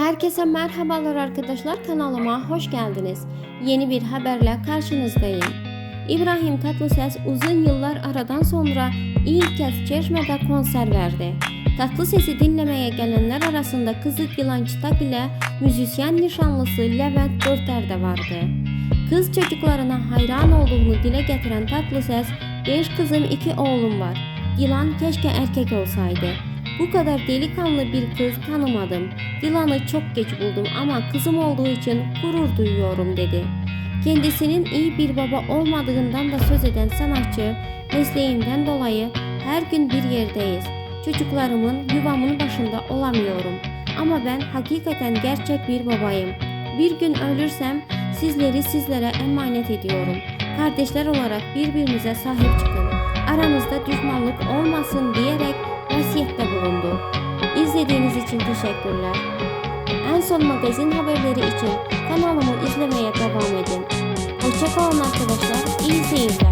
Herkese merhabalar arkadaşlar kanalıma hoş geldiniz. Yeni bir haberle karşınızdayım. İbrahim Tatlıses uzun yıllar aradan sonra ilk kez Çeşme'de konser verdi. Tatlıses'i dinlemeye gelenler arasında Kızıl Yılan Çıtak ile müzisyen nişanlısı Levent Dörter de vardı. Kız çocuklarına hayran olduğunu dile getiren Tatlıses, 5 kızım 2 oğlum var. Yılan keşke erkek olsaydı. Bu kadar delikanlı bir kız tanımadım. Dilan'ı çok geç buldum ama kızım olduğu için gurur duyuyorum dedi. Kendisinin iyi bir baba olmadığından da söz eden sanatçı, mesleğimden dolayı her gün bir yerdeyiz. Çocuklarımın, yuvamın başında olamıyorum. Ama ben hakikaten gerçek bir babayım. Bir gün ölürsem sizleri sizlere emanet ediyorum. Kardeşler olarak birbirinize sahip çıkın. Aranızda düşmanlık olmasın diyerek. İzlediğiniz için teşekkürler. En son magazin haberleri için kanalımı izlemeye devam edin. Hoşçakalın arkadaşlar. İyi seyirler.